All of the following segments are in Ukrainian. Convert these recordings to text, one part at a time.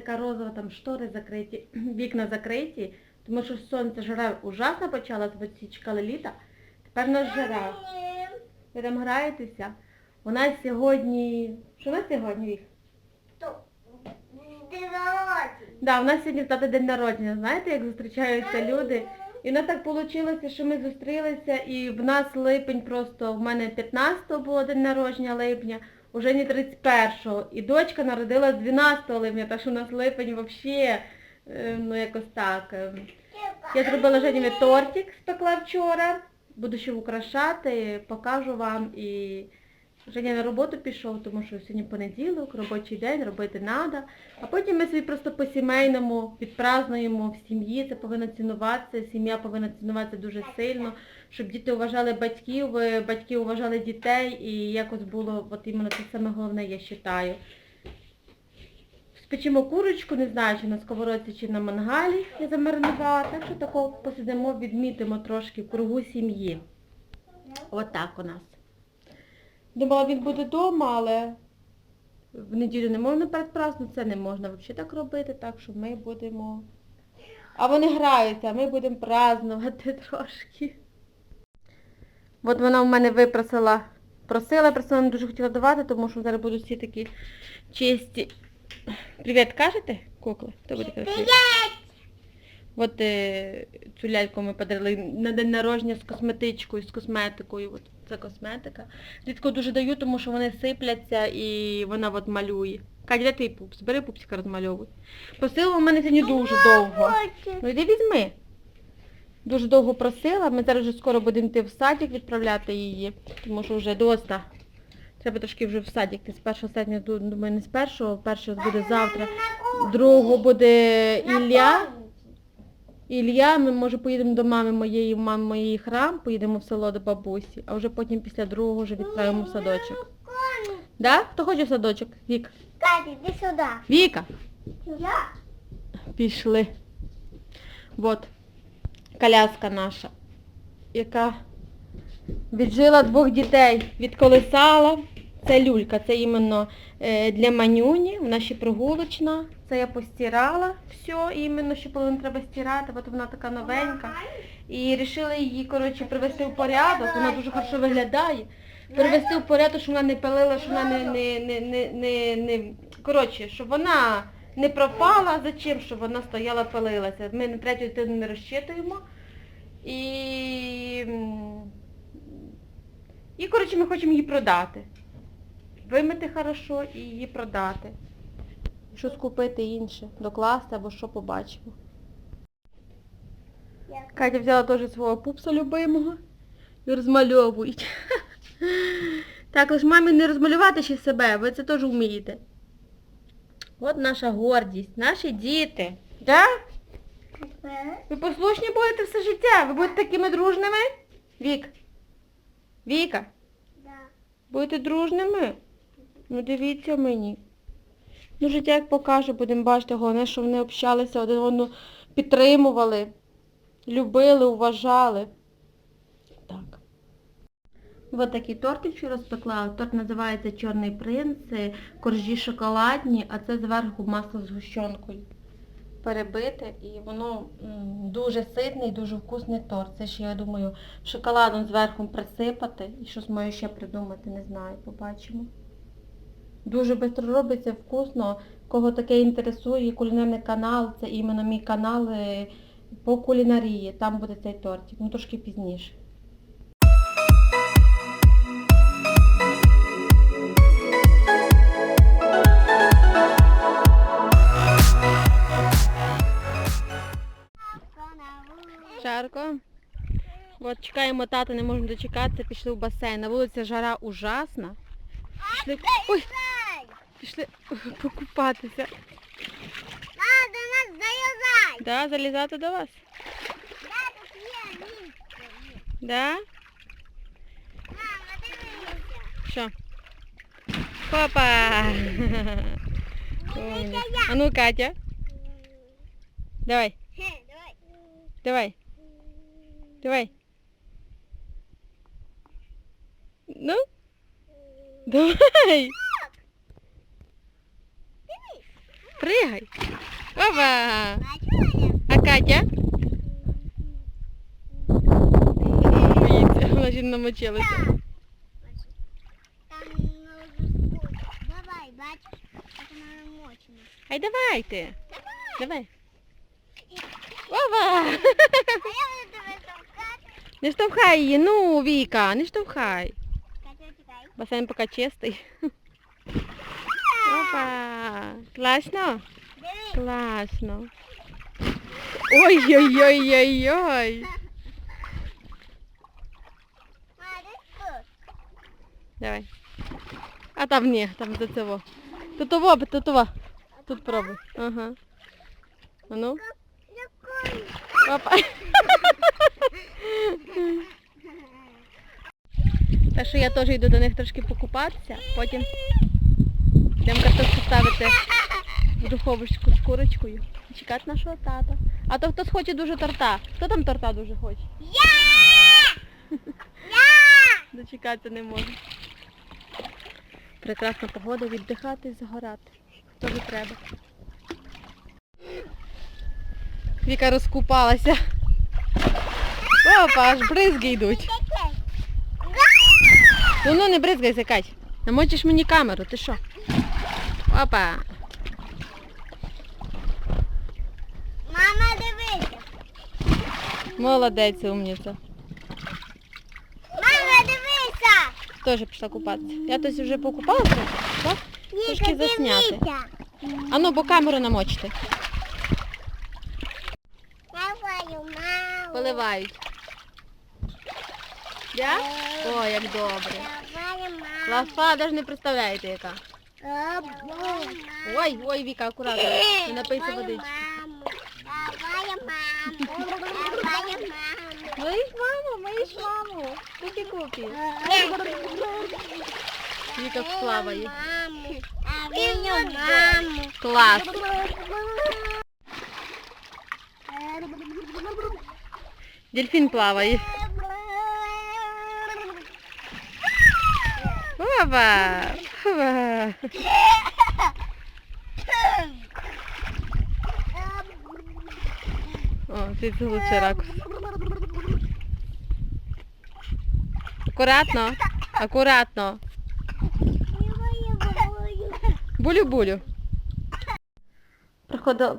така розова, там штори закриті, вікна закриті, тому що сонце жара ужасно почалось, бо всі чекали літа. Тепер нас жара. Ви там граєтеся. У нас сьогодні... Що у нас сьогодні, Вік? Да, у нас сьогодні в тата день народження. Знаєте, як зустрічаються люди? І нас так вийшло, що ми зустрілися, і в нас липень просто, в мене 15-го було день народження липня, уже не 31-го. І дочка народилась 12 липня, так що у нас липень взагалі, ну якось так. е. Я зробила Женіві тортик, спекла вчора. Буду ще украшати, покажу вам. І Женя на роботу пішов, тому що сьогодні понеділок, робочий день, робити треба. А потім ми собі просто по-сімейному відпразнуємо в сім'ї, це повинно цінуватися, сім'я повинна цінуватися дуже сильно, щоб діти вважали батьків, е, батьки вважали дітей і якось було, от іменно це саме головне, я вважаю. Спечемо курочку, не знаю, чи на сковородці, чи на мангалі я замаринувала, так що такого посидимо, відмітимо трошки в кругу сім'ї. Отак у нас. Думала, він буде вдома, але в неділю не можна передпразднувати, це не можна взагалі так робити, так що ми будемо... А вони граються, а ми будемо празднувати трошки. От вона в мене випросила, просила, просила, не дуже хотіла давати, тому що зараз будуть всі такі чисті. Привіт, кажете, кукли? Хто буде! От е, цю ляльку ми подарили на день народження з косметичкою, з косметикою. От це косметика. Рідко дуже даю, тому що вони сипляться і вона от малює. Катя, де твій пупс? Бери пупсика розмальовуй. Просила у мене сьогодні дуже довго. Ну йди візьми. Дуже довго просила. Ми зараз вже скоро будемо йти в садик відправляти її, тому що вже доста. Треба трошки вже в садик. Ти з 1 серпня, думаю, не з першого, першого буде завтра. Другого буде Ілля. Ілля, ми може поїдемо до мами моєї, в мами моєї храм, поїдемо в село до бабусі, а вже потім після другого вже відправимо в садочок. Да? Хто хоче в садочок? Вік. Катя, иди сюда. Віка. Я. Пішли. От. Коляска наша, яка віджила двох дітей, відколисала. Це люлька, це іменно е, для манюні, вона ще прогулочна. Це я постирала все, іменно ще половину треба стирати, от вона така новенька. І вирішили її, коротше, привести в порядок, вона дуже хорошо виглядає. Привести в порядок, щоб вона не пилила, щоб вона не, не, не, не, не, не... Коротше, щоб вона не пропала, зачем, щоб вона стояла, пилилася. Ми на третю дитину не розчитуємо. І, і коротше, ми хочемо її продати. Вимити хорошо і її продати. Щось купити інше, докласти або що побачимо. Катя взяла теж свого пупса любимого і розмальовують. Так, лиш мамі не розмалювати ще себе, ви це теж вмієте. От наша гордість, наші діти. Да? Ви послушні будете все життя, ви будете такими дружними? Вік. Віка, Да. будете дружними? Ну дивіться мені. Ну життя як покаже, будемо бачити, головне, що вони общалися, один одного підтримували, любили, уважали. Ось такий тортик розпекла. Торт називається Чорний принц, коржі шоколадні, а це зверху масло з гущонкою. Перебите і воно дуже ситний, дуже вкусний торт. Це ще, я думаю, шоколадом зверху присипати. І щось маю ще придумати, не знаю, побачимо. Дуже швидко робиться, вкусно. Кого таке інтересує, кулінарний канал, це іменно мій канал е, по кулінарії. Там буде цей тортик, ну трошки пізніше. чекаємо тата, не можемо дочекатися, пішли в басейн. На вулиці жара ужасна. Пішли, ой, пішли покупатися. А, до нас залезай. Да, залізати до вас? Да, тут є місце. Да? Мама, дивися. Що? Папа! Умник. А ну, Катя, давай, Хе, давай. давай, давай. Ну, давай. пригай. Аня? А Катя? Боїться, вона ж намочилася. Давай, бачиш, як вона. Ай давайте. Давай. Давай. Опа! Не штовхай її, ну, Віка, не штовхай. Басейн поки чистий. Опа! Класно? Дивись. Класно. Ой-ой-ой-ой-ой. Давай. А там ні, там за цього. Тут того, тут того. Тут пробуй. Ага. А ну. Опа. Так що я теж йду до них трошки покупатися, потім йдемо картошку ставити в духовочку з курочкою. і Чекати нашого тата. А то хтось хоче дуже торта. Хто там торта дуже хоче? Я! Я! Дочекатися не може. Прекрасна погода, віддихати і загорати. Хто не треба. Віка розкупалася. Опа, аж бризги йдуть. Ну ну не бризгайся, Кать. Намочиш мені камеру, ти що? Опа. Мама, дивися. Молодець, умниця. Мама, дивися. Теж пішла купатися. Я тось вже покупалася, так? Трошки засняти. дивися. А ну, бо камеру намочити. Поливають. Я? О, як добре. Лафа, навіть не представляєте яка. Ой, ой, Віка, акуратно. Не напийся водички. Давай, маму. Моїш маму, моїш маму. Купі купі. Віка плаває. Маму. Маму. Клас. Дельфін плаває. Опа. О, ти це лучший ракурс. Акуратно. Акуратно. Булю-булю.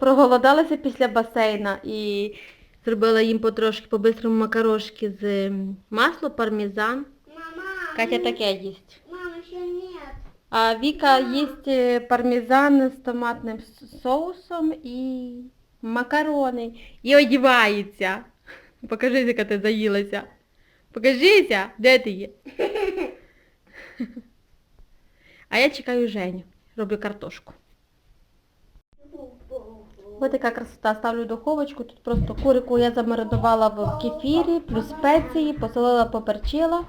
Проголодалася після басейна і зробила їм потрошки по-бистрому макарошки з масло, пармезан. Мама. Катя таке їсть. А Віка їсть е, пармезан з томатним соусом і макарони. І одівається. Покажись, яка ти заїлася. Покажися, де ти є. А я чекаю Женю. Роблю картошку. Ось така красота. Ставлю духовочку. Тут просто курику я замаринувала в кефірі, плюс спеції, посолила, поперчила,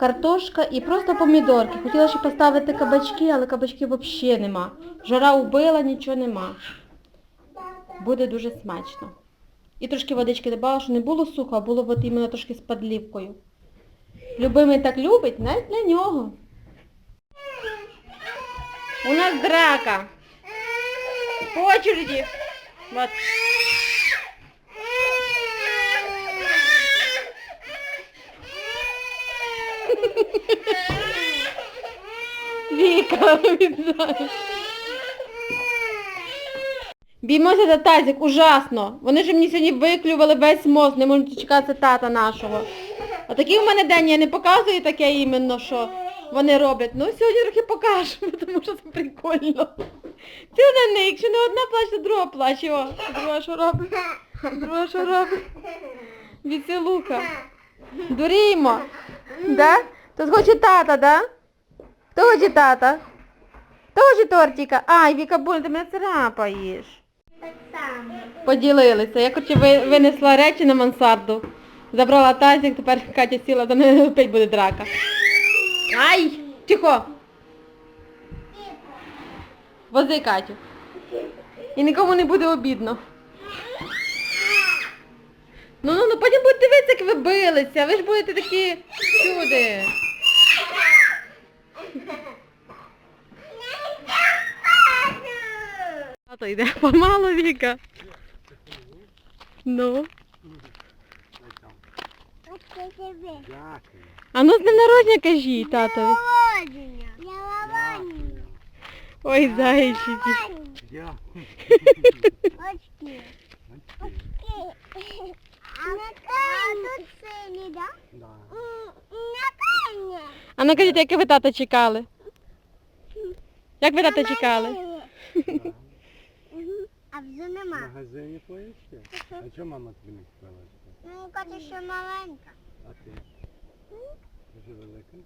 картошка і просто помідорки. Хотіла ще поставити кабачки, але кабачків взагалі нема. Жара убила, нічого нема. Буде дуже смачно. І трошки водички додала, що не було сухо, а було от іменно трошки з подлівкою. Любимий так любить, навіть для нього. У нас драка. По очереди. Вот. Віка, віддай. Біймося за тазик, ужасно. Вони ж мені сьогодні виклювали весь мозк, не можуть дочекатися тата нашого. А такий у мене день, я не показую таке іменно, що вони роблять. Ну сьогодні трохи покажемо, тому що це прикольно. Це на них, якщо не одна плаче, то друга плаче. О, друга що робить? Друга що робить? Віцелука. Дурімо. Да? Хтось хоче тата, да? Хто хоче тата? Хоче тортика? Ай, Віка, боль, ти мене царапаєш. Поділилися. Я короче, ви- винесла речі на мансарду. Забрала тазик, тепер Катя сіла, до мене опять буде драка. Ай! Тихо! Вози Катю. І нікому не буде обідно. Ну, ну, ну, потім будете дивитися, як ви билися. Ви ж будете такі чуди. Тато йде помало Віка. Ну. А ну з днем народження кажіть, тато. Я лавані. Ой, зайчики. Очки. Очки. А ну кажіть, як ви тата чекали? Як ви тата чекали? А вже В магазині поїсти? А чого мама тобі не купила? Ну, Катя ще маленька. А ти? Дуже велика.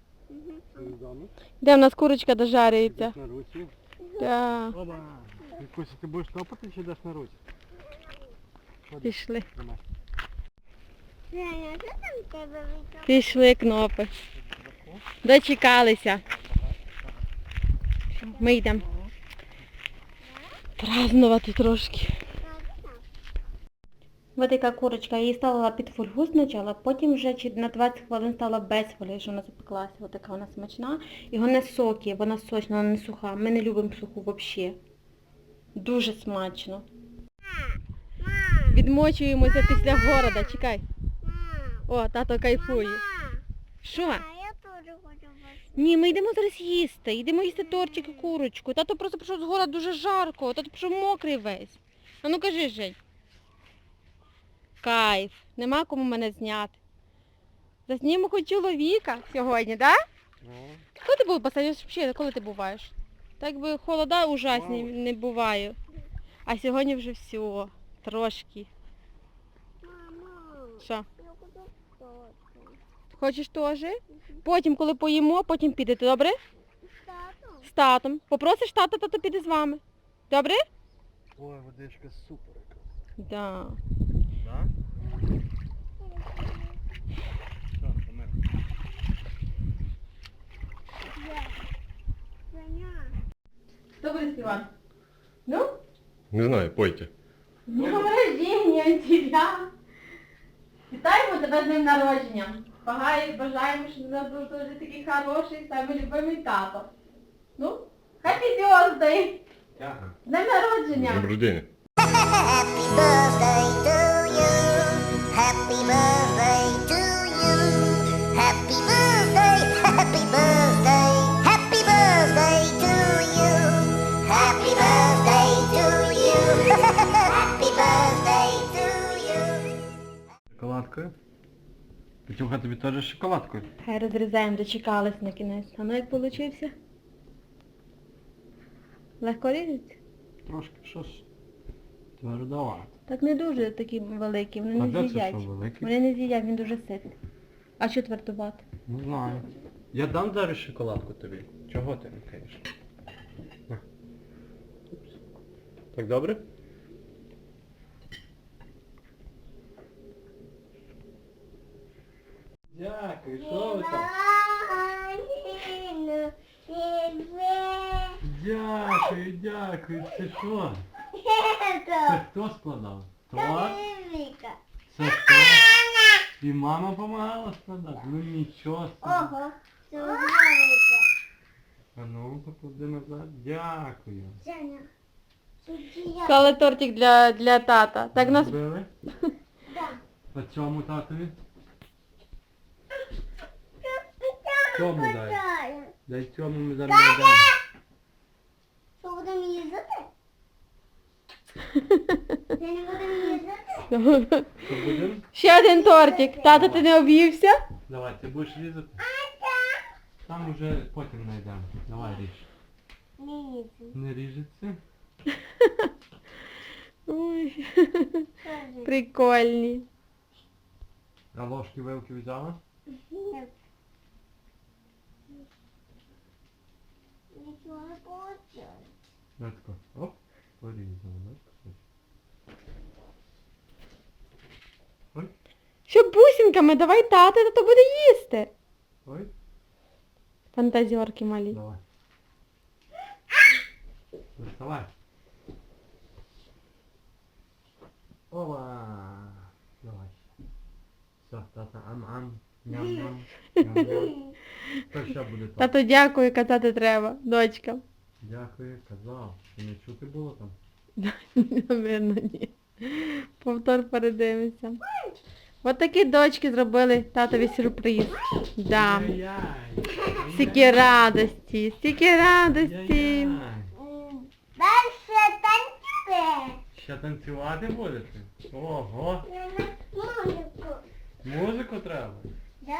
Ти вдома? Де в нас курочка дожарюється? На руці? Да. Оба. Ти будеш топати чи йдеш на руці? Ходи, Пішли. тримай. Женя, що там в тебе вийшло? Пішли кнопи. Дочекалися. Ми йдемо празднувати трошки. Ось така курочка, я її ставила під фольгу спочатку, потім вже на 20 хвилин стала без фольги, що вона запеклася. Ось така вона смачна. І вона соки, вона сочна, вона не суха. Ми не любимо суху взагалі. Дуже смачно. Відмочуємося після города. Чекай. О, тато кайфує. Що? А я теж хочу вас. Ні, ми йдемо зараз їсти. Йдемо їсти тортик і курочку. Тато просто прийшов з города дуже жарко. Тато пішов мокрий весь. А ну кажи, Жень. Кайф. Нема кому мене зняти. Заснімемо хоч чоловіка сьогодні, так? Да? Ну, Коли ти був останній взагалі, коли ти буваєш? Так би холода ужасні Мало. не буває. А сьогодні вже все. Трошки. Мама, Що? Хочеш теж? Потім, коли поїмо, потім підете, добре? Тату? З татом. Попросиш тата, тато піде з вами. Добре? Ой, водичка супер. Да. Да? Що? Хто буде співати? Ну? Не знаю, пойте. З Днем рождения тебя! Вітаємо тебе з днем народження. Бажаємо, щоб ти нас був дуже такий хороший, самий любимий тато. Ну, happy birthday! Дякую. З днем народження! Днем рождения. Happy birthday to you. Happy birthday to you. Happy birthday, happy birthday, happy birthday to you. Happy birthday to you. happy birthday to you. Шоколадкою. Петюха, тобі теж шоколадкою? Хай розрізаємо, дочекались на кінець. А ну як получився? Легко різати? Трошки, що ж. Твердовато. Так не дуже такі великі, вони А не де це з'їдять. що? Вони не з'їдять, він дуже ситний. А що твердувати? Не знаю. Я дам зараз шоколадку тобі. Чого ти не кажеш? Так добре? Дякую, що ви там? Дякую, дякую. Це що? Це хто складав? Торт? Це торт? І мама допомагала складати? Ну нічого собі. Ого. Це Вика. А ну, поклади назад. Дякую. Женя. Склали тортик для, для тата. Так нас Зробили? Да. А цьому татові? Кому дай? Дай цьому ми зараз не даємо. Що будемо їздити? Ти не будемо їздити? Що будемо? Ще один тортик. Тато, ти не об'ївся? Давай, ти будеш різати? Там уже потім знайдемо. Давай ріж. Не їздити. Не ріжеться? Ой, прикольні. А ложки вилки взяла? Нет. Редко. Оп, порізала, так? Ой, Що бусинками, давай тата, тато буде їсти. ой, Фантазіорки малі. давай. Доставай. Ова. Давай. Все, тата, ам-ам, ням-ням, ням-ням. Ще буде так. Тато дякую, казати треба, дочка. Дякую, казав. Що не чути було там? Навірно, ні. Повтор передивимося. От такі дочки зробили татові сюрприз. Да. Ай-яй. Стільки радості, стільки радості. Ай-яй. Дальше танцює. Ще танцювати будете? Ого, Музику. музику треба. Да?